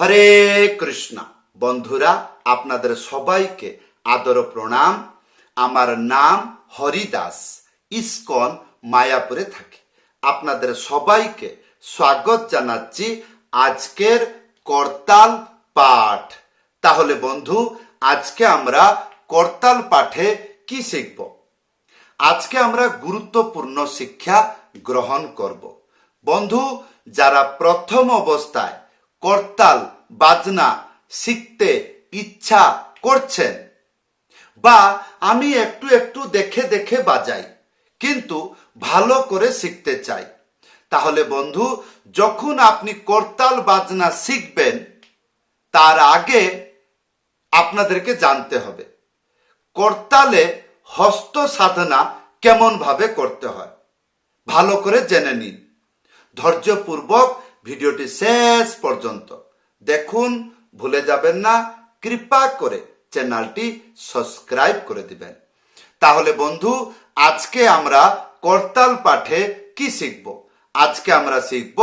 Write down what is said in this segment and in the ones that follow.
হরে কৃষ্ণ। বন্ধুরা, আপনাদের সবাইকে আদর প্রণাম। আমার নাম হরিদাস, ইস্কন, মায়াপুরে থাকি। আপনাদের সবাইকে স্বাগত জানাচ্ছি আজকের করতাল পাঠ। তাহলে বন্ধু, আজকে আমরা করতাল পাঠে কি শিখব? আজকে আমরা গুরুত্বপূর্ণ শিক্ষা গ্রহণ করব। বন্ধু, যারা প্রথম অবস্থায় করতাল, বাজনা, শিখতে ইচ্ছা করছেন। বা আমি একটু একটু দেখে দেখে বাজাই, কিন্তু ভালো করে শিখতে চাই। তাহলে বন্ধু, যখন আপনি করতাল, বাজনা শিখবেন, তার আগে আপনাদেরকে জানতে হবে, করতালে হস্ত সাধনা কেমন ভাবে করতে হয়। ভালো করে জেনে নিন। ধৈর্যপূর্বক ভিডিওটি শেষ পর্যন্ত দেখুন, ভুলে যাবেন না, কৃপা করে চ্যানেলটি সাবস্ক্রাইব করে দিবেন। তাহলে বন্ধু, আজকে আমরা করতাল পাঠে কি শিখব? আজকে আমরা শিখব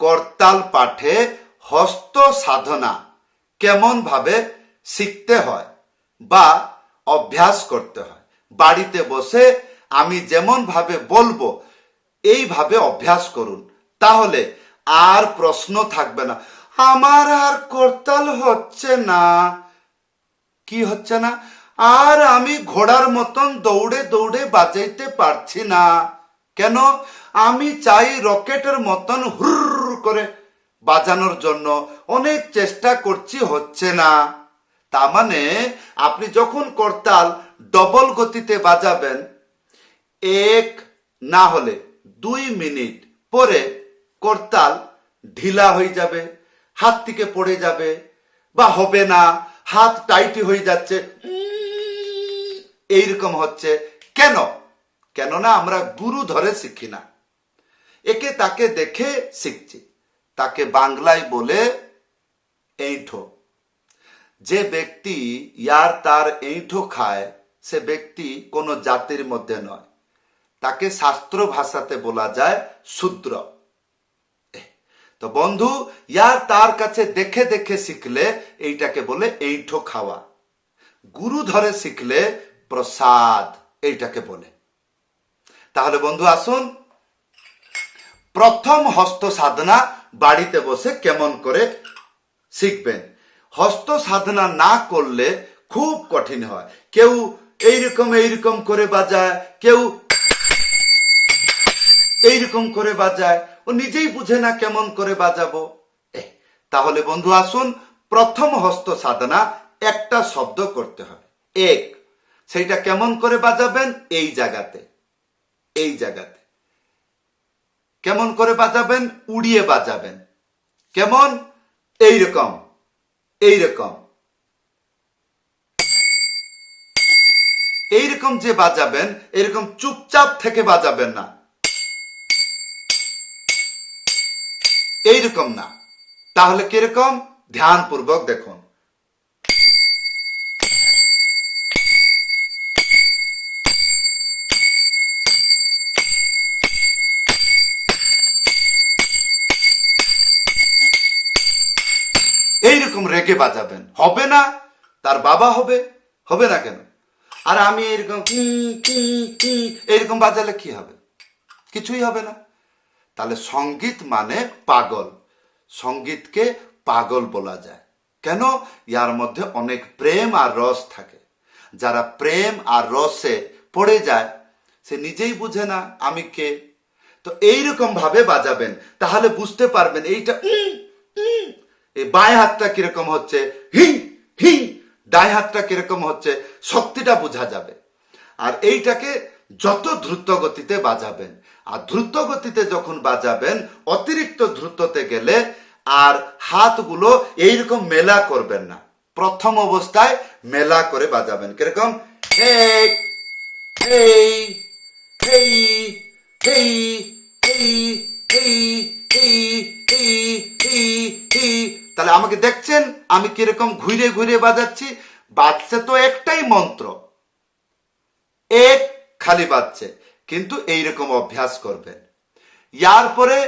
করতাল পাঠে হস্ত সাধনা কেমন ভাবে শিখতে হয় বা অভ্যাস করতে হয়। বাড়িতে বসে আমি যেমন ভাবে বলব, এইভাবে অভ্যাস করুন। তাহলে আর প্রশ্ন থাকবে না। আমার আর করতাল হচ্ছে না। কি হচ্ছে না? আর আমি ঘোড়ার মতন দৌড়ে দৌড়ে বাজাইতে পারছি না। কেন? আমি চাই রকেটের মতন হুর করে বাজানোর জন্য। অনেক চেষ্টা করছি, হচ্ছে না। তা মানে আপনি যখন করতাল ডবল গতিতে বাজাবেন, এক না হলে দুই মিনিট পরে করতাল, ঢিলা হয়ে যাবে, হাত থেকে পড়ে যাবে, বা হবে না, হাত টাইটি হয়ে যাচ্ছে এইরকম হচ্ছে। কেন? কেননা আমরা গুরু ধরে শিখি না। একে তাকে দেখে শিখছি। তাকে বাংলায় বলে এইঠো। যে ব্যক্তি ইয়ার তার এইঠো খায়, সে ব্যক্তি কোনো জাতির মধ্যে নয়। তাকে শাস্ত্র ভাষাতে বলা যায় শূদ্র। তো বন্ধু, ইয়ার তার কাছে দেখে দেখে শিখলে এইটাকে বলে এইঠো খাওয়া। গুরু ধরে শিখলে প্রসাদ এইটাকে বলে। তাহলে বন্ধু আসুন, প্রথম হস্ত সাধনা বাড়িতে বসে কেমন করে শিখবেন। হস্ত সাধনা না করলে খুব কঠিন হয়। কেউ এইরকম এইরকম করে বাজায়, কেউ এইরকম করে বাজায়। ও নিজেই বুঝে না কেমন করে বাজাবো। তাহলে বন্ধু আসুন, প্রথম হস্ত সাধনা একটা শব্দ করতে হবে। এক, সেইটা কেমন করে বাজাবেন? এই জায়গাতে। এই জায়গাতে। কেমন করে বাজাবেন? উড়িয়ে বাজাবেন। কেমন? এইরকম এইরকম। এইরকম যে বাজাবেন, এরকম চুপচাপ থেকে বাজাবেন না। এইরকম না। তাহলে কীরকম? ধ্যান পূর্বক দেখুন। এইরকম রেগে বাজাবেন। হবে না? তার বাবা হবে? হবে না কেন? আর আমি এরকম কি কি কি, এইরকম বাজালে কি হবে? কিছুই হবে না। তাহলে সংগীত মানে পাগল। সঙ্গীতকে পাগল বলা যায়। কেন? ইয়ার মধ্যে অনেক প্রেম আর রস থাকে। যারা প্রেম আর রসে পড়ে যায়, সে নিজেই বুঝে না, আমি কে? তো এইরকম ভাবে বাজাবেন, তাহলে বুঝতে পারবেন এইটা এই বাঁয় হাতটা কীরকম হচ্ছে, হি হি ডাই হাতটা কীরকম হচ্ছে, শক্তিটা বোঝা যাবে। আর এইটাকে যত দ্রুত গতিতে বাজাবেন আর দ্রুত গতিতে যখন বাজাবেন, অতিরিক্ত দ্রুততে গেলে আর হাতগুলো এইরকম মেলা করবেন না। প্রথম অবস্থায় মেলা করে বাজাবেন। কীরকম? তাহলে আমাকে দেখছেন, আমি কীরকম ঘুরে ঘুরে বাজাচ্ছি। বাজছে তো একটাই মন্ত্র। এক খালি বাজছে। কিন্তু এইরকম অভ্যাস করবেন ইয়ার পরে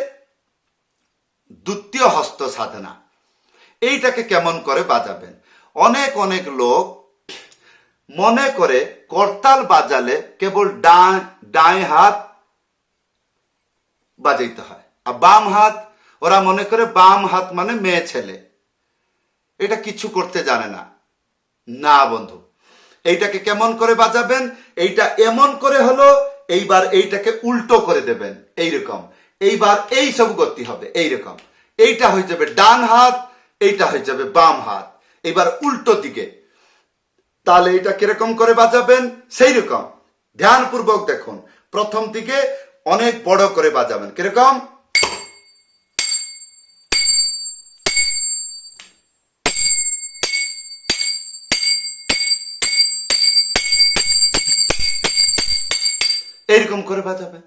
দ্বিতীয় হস্ত সাধনা। এইটাকে কেমন করে বাজাবেন? অনেক অনেক লোক মনে করে করতাল বাজালে কেবল ডান ডাই হাত বাজাইতে হয় আর বাম হাত, ওরা মনে করে বাম হাত মানে মেয়ে ছেলে। এটা কিছু করতে জানে না। না বন্ধু, এইটাকে কেমন করে বাজাবেন? এইটা এমন করে হলো এইবার এইটাকে উল্টো করে দেবেন, এইরকম। এইবার এই সব গতি হবে, এইরকম। এইটা হয়ে যাবে ডান হাত, এইটা হয়ে যাবে বাম হাত। এইবার উল্টো দিকে। তাহলে এটা কীরকম করে বাজাবেন? সেই রকম ধ্যানপূর্বক দেখুন। প্রথম দিকে অনেক বড় করে বাজাবেন। কীরকম? এইরকম করে বাজাবেন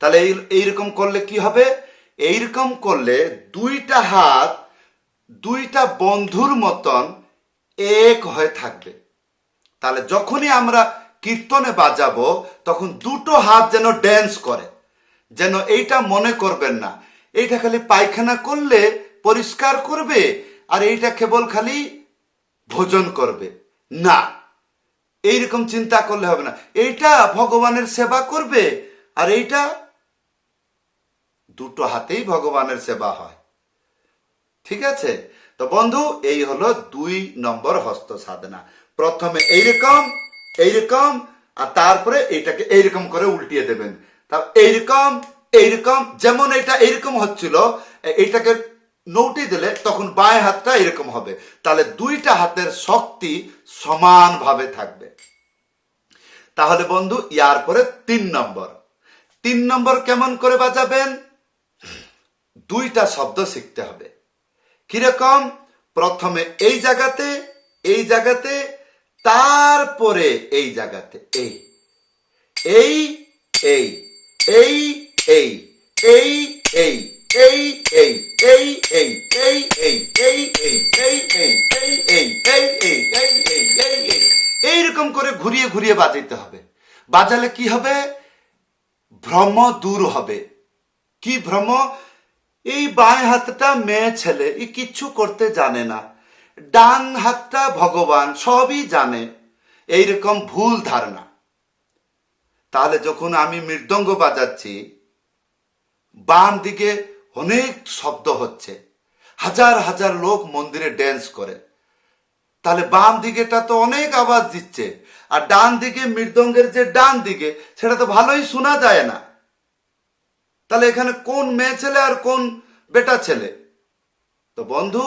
তাহলে এই, এইরকম করলে কি হবে? এইরকম করলে দুইটা হাত, দুইটা বন্ধুর মতন এক হয়ে থাকবে। তাহলে যখনই আমরা কীর্তনে বাজাবো, তখন দুটো হাত যেন ড্যান্স করে। যেন এইটা মনে করবেন না। এইটা খালি পায়খানা করলে পরিষ্কার করবে, আর এইটা কেবল খালি ভোজন করবে। না। এইরকম চিন্তা করলে হবে না। এইটা ভগবানের সেবা করবে, আর এইটা দুটো হাতেই ভগবানের সেবা হয়। ঠিক আছে? তো বন্ধু, এই হলো দুই নম্বর হস্ত সাধনা। প্রথমে এইরকম এইরকম, আর তারপরে এইটাকে এইরকম করে উল্টিয়ে দেবেন। তা এইরকম এইরকম, যেমন এটা এইরকম হচ্ছিল, এ- এইটাকে নৌটি দিলে তখন বাঁয়ে হাতটা এরকম হবে। তাহলে দুইটা হাতের শক্তি সমানভাবে থাকবে। তাহলে বন্ধু, ইয়ার পরে তিন নম্বর। তিন নম্বর কেমন করে বাজাবেন? দুইটা শব্দ শিখতে হবে। কীরকম? প্রথমে এই জায়গাতে এই জায়গাতে, তারপরে এই জায়গাতে, এই এই এই এই এই এই এই এই এই এই এই এই এই এই এই এই এই এই এই এই এই এই এই এই এই এইরকম করে ঘুরিয়ে ঘুরিয়ে বাজাইতে হবে। বাজালে কি হবে? ভ্রম দূর হবে। কি ভ্রম? এই বাঁ হাতটা মেয়ে ছেলে ই কিচ্ছু করতে জানে না। ডান হাতটা ভগবান, সবই জানে। এইরকম ভুল ধারণা। তাহলে যখন আমি মৃদঙ্গ বাজাচ্ছি, বাম দিকে অনেক শব্দ হচ্ছে। হাজার হাজার লোক মন্দিরে ড্যান্স করে। তাহলে বাম দিকেটা তো অনেক আওয়াজ দিচ্ছে, আর ডান দিকে মৃদঙ্গের যে ডান দিকে, সেটা তো ভালোই শোনা যায় না। তাহলে এখানে কোন মেয়ে ছেলে আর কোন বেটা ছেলে? তো বন্ধু,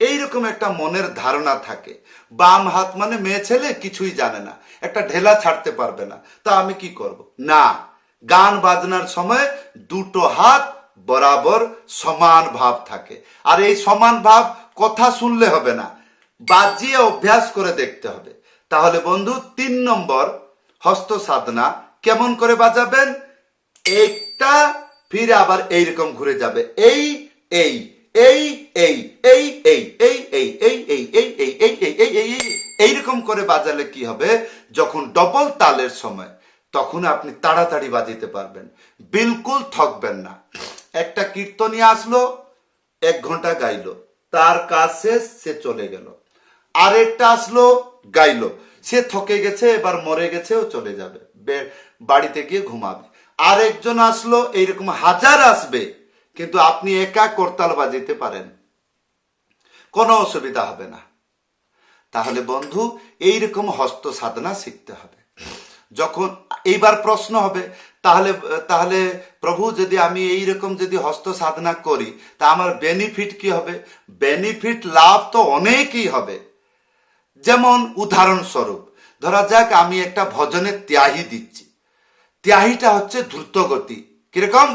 এইরকম একটা মনের ধারণা থাকে। বাম হাত মানে মেয়ে ছেলে কিছুই জানে না, একটা ঢেলা ছাড়তে পারবে না। তা আমি কি করব? না, গান বাজনার সময় দুটো হাত বরাবর সমান ভাব থাকে আর এই সমান ভাব কথা শুনলে হবে না বাজিয়ে অভ্যাস করে দেখতে হবে তাহলে বন্ধু তিন নম্বর হস্ত সাধনা কেমন করে বাজাবেন একটা ফিরে আবার এইরকম ঘুরে যাবে এই এই এই এই এই এই এই এই এই এই এই এই এই এই এই এই এই এইরকম করে বাজালে কি হবে যখন ডবল তালের সময় তখন আপনি তাড়াতাড়ি বাজিতে পারবেন বিলকুল থকবেন না একটা কীর্তনী আসলো, এক ঘণ্টা গাইলো। তার কাজ শেষ, সে চলে গেল। আরেকটা আসলো, গাইলো। সে থকে গেছে, এবার মরে গেছে, ও চলে যাবে। বাড়িতে গিয়ে ঘুমাবে। আরেকজন আসলো, এইরকম হাজার আসবে, কিন্তু আপনি একা করতাল বাজিতে পারেন। কোনো অসুবিধা হবে না। তাহলে বন্ধু, এইরকম হস্ত সাধনা শিখতে হবে। যখন এইবার প্রশ্ন হবে তাহলে তাহলে প্রভু যদি আমি এই রকম যদি হস্ত সাধনা করি, তা আমার বেনিফিট কি হবে? বেনিফিট লাভ তো অনেকই হবে। যেমন উদাহরণস্বরূপ, ধরা যাক আমি একটা ভজনের ত্যাহি দিচ্ছি। ত্যাহিটা হচ্ছে দ্রুত গতি কীরকম?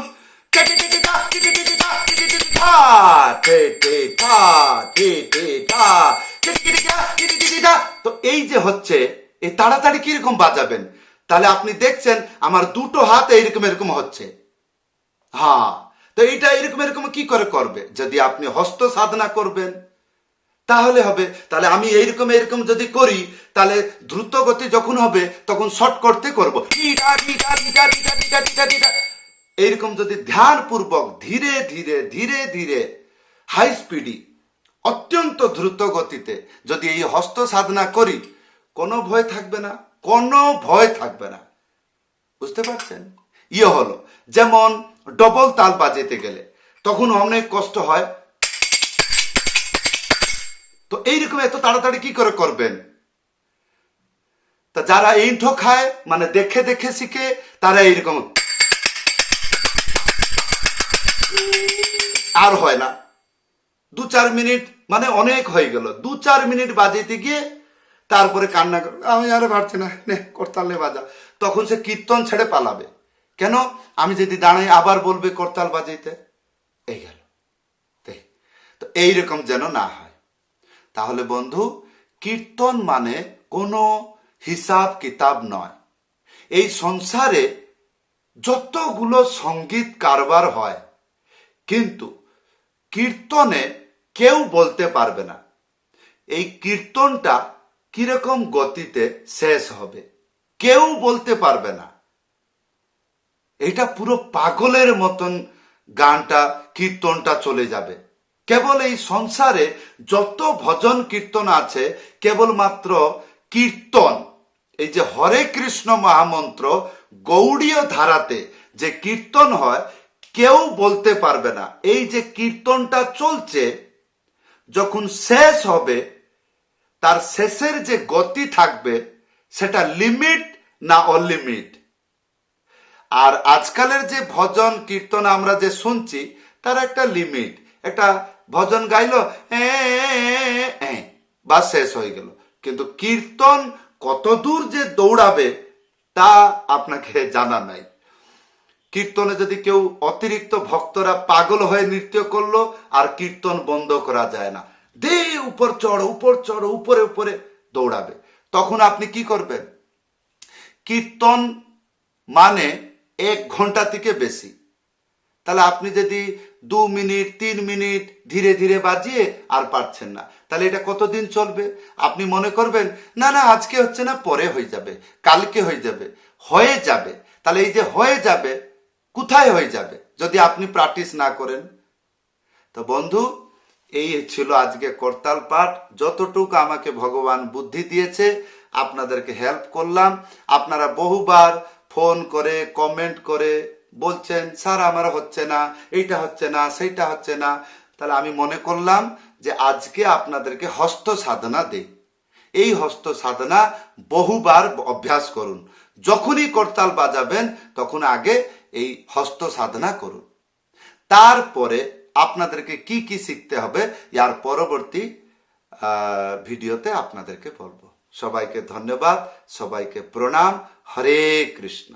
তো এই যে হচ্ছে এই তাড়াতাড়ি কীরকম বাজাবেন? তাহলে আপনি দেখছেন আমার দুটো হাত এইরকম এরকম হচ্ছে। হ্যাঁ তো এইটা এরকম এরকম কি করে করবে? যদি আপনি হস্ত সাধনা করবেন, তাহলে হবে। তাহলে আমি এইরকম এরকম যদি করি, তাহলে দ্রুত গতি যখন হবে, তখন শর্ট করতে করব। এইরকম যদি ধ্যান পূর্বক ধীরে ধীরে ধীরে ধীরে হাই স্পিডি অত্যন্ত দ্রুত গতিতে যদি এই হস্ত সাধনা করি, কোনো ভয় থাকবে না। কোনো ভয় থাকবে না। বুঝতে পারছেন? ইয়ে হলো, যেমন ডবল তাল বাজাতে গেলে, তখন অনেক কষ্ট হয়। তো এইরকম এত তাড়াতাড়ি কি করে করবেন? তা যারা এইঠো খায় মানে দেখে দেখে শিখে, তারা এইরকম আর হয় না। দু চার মিনিট মানে অনেক হয়ে গেল। দু চার মিনিট বাজাইতে গিয়ে তারপরে কান্না করবে আমি আরে পারছি না। নে, করতালে বাজা। তখন সে কীর্তন ছেড়ে পালাবে। কেন? আমি যদি দাঁড়াই আবার বলবে করতাল বাজাইতে। এই গেল। তো এইরকম যেন না হয়। তাহলে বন্ধু, কীর্তন মানে কোনো হিসাব কিতাব নয়। এই সংসারে যতগুলো সংগীত কারবার হয়, কিন্তু কীর্তনে কেউ বলতে পারবে না। এই কীর্তনটা কীরকম গতিতে শেষ হবে? কেউ বলতে পারবে না। এটা পুরো পাগলের মতন গানটা, কীর্তনটা চলে যাবে। কেবল এই সংসারে যত ভজন কীর্তন আছে, কেবলমাত্র কীর্তন, এই যে হরে কৃষ্ণ মহামন্ত্র গৌড়ীয় ধারাতে যে কীর্তন হয়, কেউ বলতে পারবে না। এই যে কীর্তনটা চলছে, যখন শেষ হবে তার শেষের যে গতি থাকবে, সেটা লিমিট না অলিমিট আর আজকালের যে ভজন কীর্তন আমরা যে শুনছি, তার একটা লিমিট একটা ভজন গাইলো বা শেষ হয়ে গেল। কিন্তু কীর্তন কত দূর যে দৌড়াবে, তা আপনাকে জানা নাই। কীর্তনে যদি কেউ অতিরিক্ত ভক্তরা পাগল হয়ে নৃত্য করল, আর কীর্তন বন্ধ করা যায় না। উপর চড়ো উপর চড়ো, উপরে উপরে দৌড়াবে। তখন আপনি কি করবেন? কীর্তন মানে এক ঘণ্টা থেকে বেশি। তাহলে আপনি যদি দু মিনিট, তিন মিনিট ধীরে ধীরে বাজিয়ে আর পারছেন না, তাহলে এটা কতদিন চলবে? আপনি মনে করবেন, না না, আজকে হচ্ছে না, পরে হয়ে যাবে, কালকে হয়ে যাবে। হয়ে যাবে। তাহলে এই যে হয়ে যাবে, কোথায় হয়ে যাবে? যদি আপনি প্র্যাকটিস না করেন। তো বন্ধু এই ছিল আজকে করতাল পাঠ। যতটুকু আমাকে ভগবান বুদ্ধি দিয়েছে, আপনাদেরকে হেল্প করলাম। আপনারা বহুবার ফোন করে কমেন্ট করে বলছেন, স্যার, আমার হচ্ছে না, এইটা হচ্ছে না, সেইটা হচ্ছে না। তাহলে আমি মনে করলাম যে আজকে আপনাদেরকে হস্ত সাধনা দেই। এই হস্ত সাধনা বহুবার অভ্যাস করুন। যখনই করতাল বাজাবেন, তখন আগে এই হস্ত সাধনা করুন। তারপরে আপনাদেরকে কি কি শিখতে হবে, ইয়ার পরবর্তী ভিডিওতে আপনাদেরকে বলব। সবাইকে ধন্যবাদ, সবাইকে প্রণাম। হরে কৃষ্ণ।